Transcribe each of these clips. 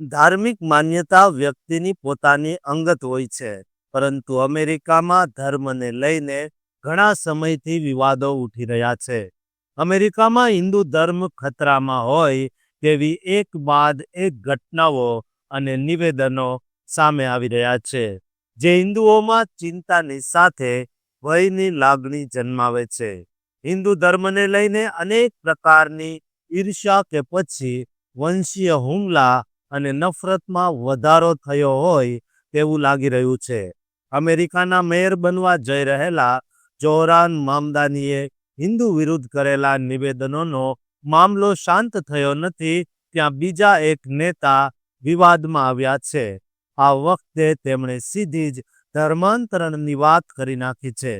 ધાર્મિક માન્યતા વ્યક્તિની પોતાની અંગત હોય છે, પરંતુ અમેરિકામાં ધર્મને લઈને ઘણા સમયથી વિવાદો ઉઠી રહ્યા છે. અમેરિકામાં હિન્દુ ધર્મ ખતરામાં હોય તેવી એક બાદ એક ઘટનાઓ અને નિવેદનો સામે આવી રહ્યા છે, જે હિન્દુઓમાં ચિંતાની સાથે ભયની લાગણી જન્માવે છે. હિન્દુ ધર્મને લઈને અનેક પ્રકારની ઈર્ષ્યા કે પછી વંશીય હુમલા અને નફરતમાં વધારો થયો હોય તેવું લાગી રહ્યું છે. અમેરિકાના મેયર બનવા જઈ રહેલા જોહરાન મામદાનીએ હિન્દુ વિરુદ્ધ કરેલા નિવેદનોનો મામલો શાંત થયો નથી, ત્યાં બીજા એક નેતા વિવાદમાં આવ્યા છે. આ વખતે તેમણે સીધી જ ધર્માંતરણની વાત કરી નાખી છે.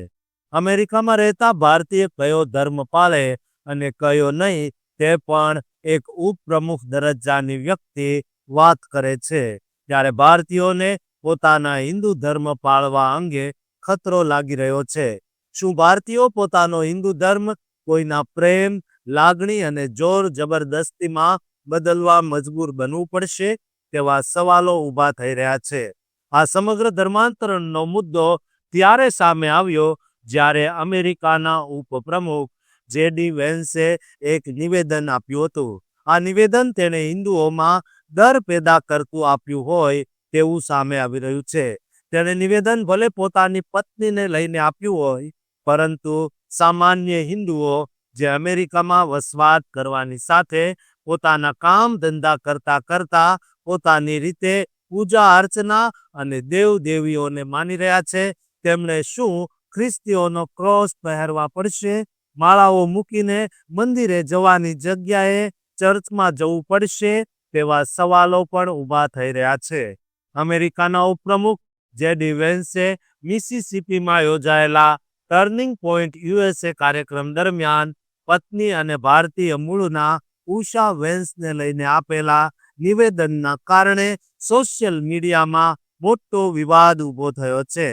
અમેરિકામાં રહેતા ભારતીય કયો ધર્મ પાળે અને કયો નહીં તે પણ એક ઉપપ્રમુખ દરજ્જાની વ્યક્તિ વાત કરે છે. ત્યારે ભારતીયોને પોતાના હિન્દુ ધર્મ પાળવા અંગે ખતરો લાગી રહ્યો છે. શું ભારતીયો પોતાનો હિન્દુ ધર્મ કોઈના પ્રેમ, લાગણી અને જોર જબરદસ્તીમાં બદલવા મજબૂર બનવું પડશે તેવા સવાલો ઊભા થઈ રહ્યા છે. આ સમગ્ર ધર્માંતરણનો મુદ્દો ત્યારે સામે આવ્યો જ્યારે અમેરિકાના ઉપપ્રમુખ જેડી વેન્સે એક નિવેદન આપ્યું હતું. આ નિવેદન તેણે હિન્દુઓમાં દર પેદા કરતું આપ્યું હોય તેવું સામે આવી રહ્યું છે. તેણે નિવેદન ભલે પોતાની પત્નીને લઈને આપ્યું હોય, પરંતુ સામાન્ય હિન્દુઓ જે અમેરિકામાં વસવાટ કરવાની સાથે પોતાના કામ ધંધા કરતા કરતા પોતાની રીતે પૂજા અર્ચના અને દેવ દેવીઓને માની રહ્યા છે, તેમણે શું ખ્રિસ્તીઓનો ક્રોસ પહેરવા પડશે? માળાઓ મૂકીને મંદિરે જવાની જગ્યાએ ચર્ચમાં જવું પડશે? તેવા સવાલો પણ ઊભા થઈ રહ્યા છે. અમેરિકાના ઉપપ્રમુખ જે ડિવેન્સે મિસિસિપીમાં યોજાયેલા ટર્નિંગ પોઈન્ટ યુએસએ કાર્યક્રમ દરમિયાન પત્ની અને ભારતીય મૂળના ઉષા વેન્સને લઈને આપેલા નિવેદનના કારણે સોશિયલ મીડિયામાં મોટો વિવાદ ઊભો થયો છે.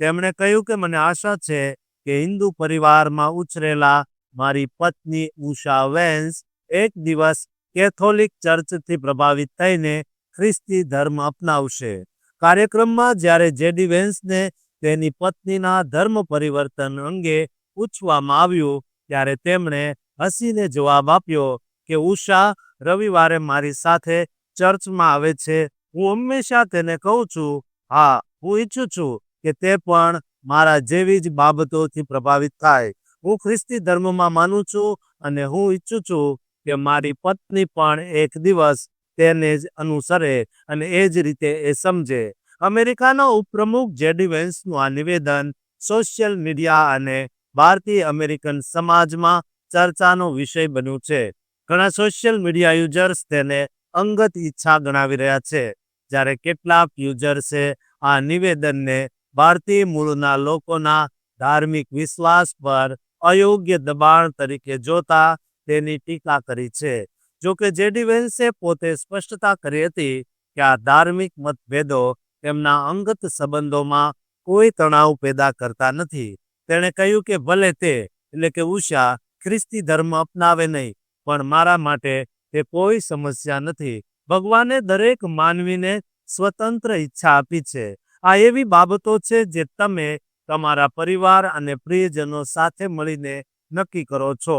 તેમણે કહ્યું કે, મને આશા છે કે હિન્દુ પરિવારમાં ઉછરેલા મારી પત્ની ઉષા વેન્સ એક દિવસ કેથોલિક ચર્ચથી પ્રભાવિત થઈને ખ્રિસ્તી ધર્મ અપનાવશે. કાર્યક્રમમાં જ્યારે જેડી વેન્સને તેની પત્નીના ધર્મ પરિવર્તન અંગે પૂછવામાં આવ્યું, ત્યારે તેમણે હસીને જવાબ આપ્યો કે, ઉષા, રવિવારે મારી સાથે ચર્ચમાં આવે છે. હું હંમેશા તેને કહું છું. હા, હું ઈચ્છું છું કે તે પણ મારા જેવી જ બાબતોથી પ્રભાવિત થાય. હું ખ્રિસ્તી ધર્મમાં માનું છું અને હું ઈચ્છું છું કે મારી પત્ની પણ એક દિવસ તેને જ અનુસરે અને એ જ રીતે એ સમજે. અમેરિકાના ઉપપ્રમુખ જેડી આ નિવેદન સોશિયલ મીડિયા અને ભારતીય અમેરિકન સમાજમાં ચર્ચાનો વિષય બન્યું છે. ઘણા સોશિયલ મીડિયા યુઝર્સ તેને અંગત ઈચ્છા ગણાવી રહ્યા છે. જ્યારે કેટલાક યુઝર્સે આ નિવેદનને ભારતીય મૂળના લોકોના ધાર્મિક વિશ્વાસ પર અયોગ્ય દબાણ તરીકે જોતા તેની ટીકા કરી છે. જોકે જેડી વેન્સે પોતે સ્પષ્ટતા કરી હતી કે આ ધાર્મિક મતભેદો તેમના અંગત સંબંધોમાં કોઈ તણાવ પેદા કરતા નથી. તેણે કહ્યું કે ભલે તે, એટલે કે ઉષા, ખ્રિસ્તી ધર્મ અપનાવે નહીં, પણ મારા માટે તે કોઈ સમસ્યા નથી. ભગવાને દરેક માનવીને સ્વતંત્ર ઈચ્છા આપી છે. આ એવી બાબતો છે જે તમે તમારા પરિવાર અને પ્રિયજનો સાથે મળીને નક્કી કરો છો.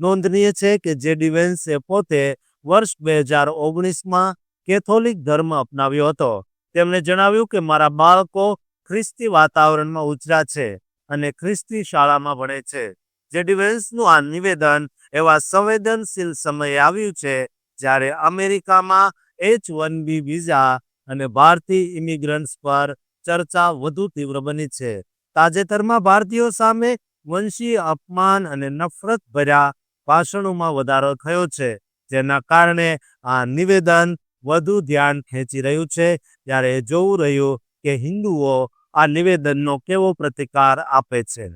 નોંધનીય છે કે જે ડિવેન્સે પોતે વર્ષ બે હજાર ઓગણીસમાં કેથોલિક ધર્મ અપનાવ્યો હતો. તેમણે જણાવ્યું કે, મારા બાળકો ખ્રિસ્તી વાતાવરણમાં ઉછર્યા છે અને ખ્રિસ્તી શાળામાં ભણે છે. જે ડિવેન્સનું આ નિવેદન એવા સંવેદનશીલ સમયે આવ્યું છે, જ્યારે અમેરિકામાં એચ વન બી વિઝા અને ભારતીય ઇમિગ્રન્ટ્સ પર ચર્ચા વધુ તીવ્ર બની છે. તાજેતરમાં ભારતીયો સામે વંશીય અપમાન અને નફરત ભર્યા ભાષણોમાં વધારો થયો છે, જેના કારણે આ નિવેદન વધુ ધ્યાન ખેંચી રહ્યું છે. ત્યારે જોવું રહ્યું કે હિન્દુઓ આ નિવેદનનો કેવો પ્રતિકાર આપે છે?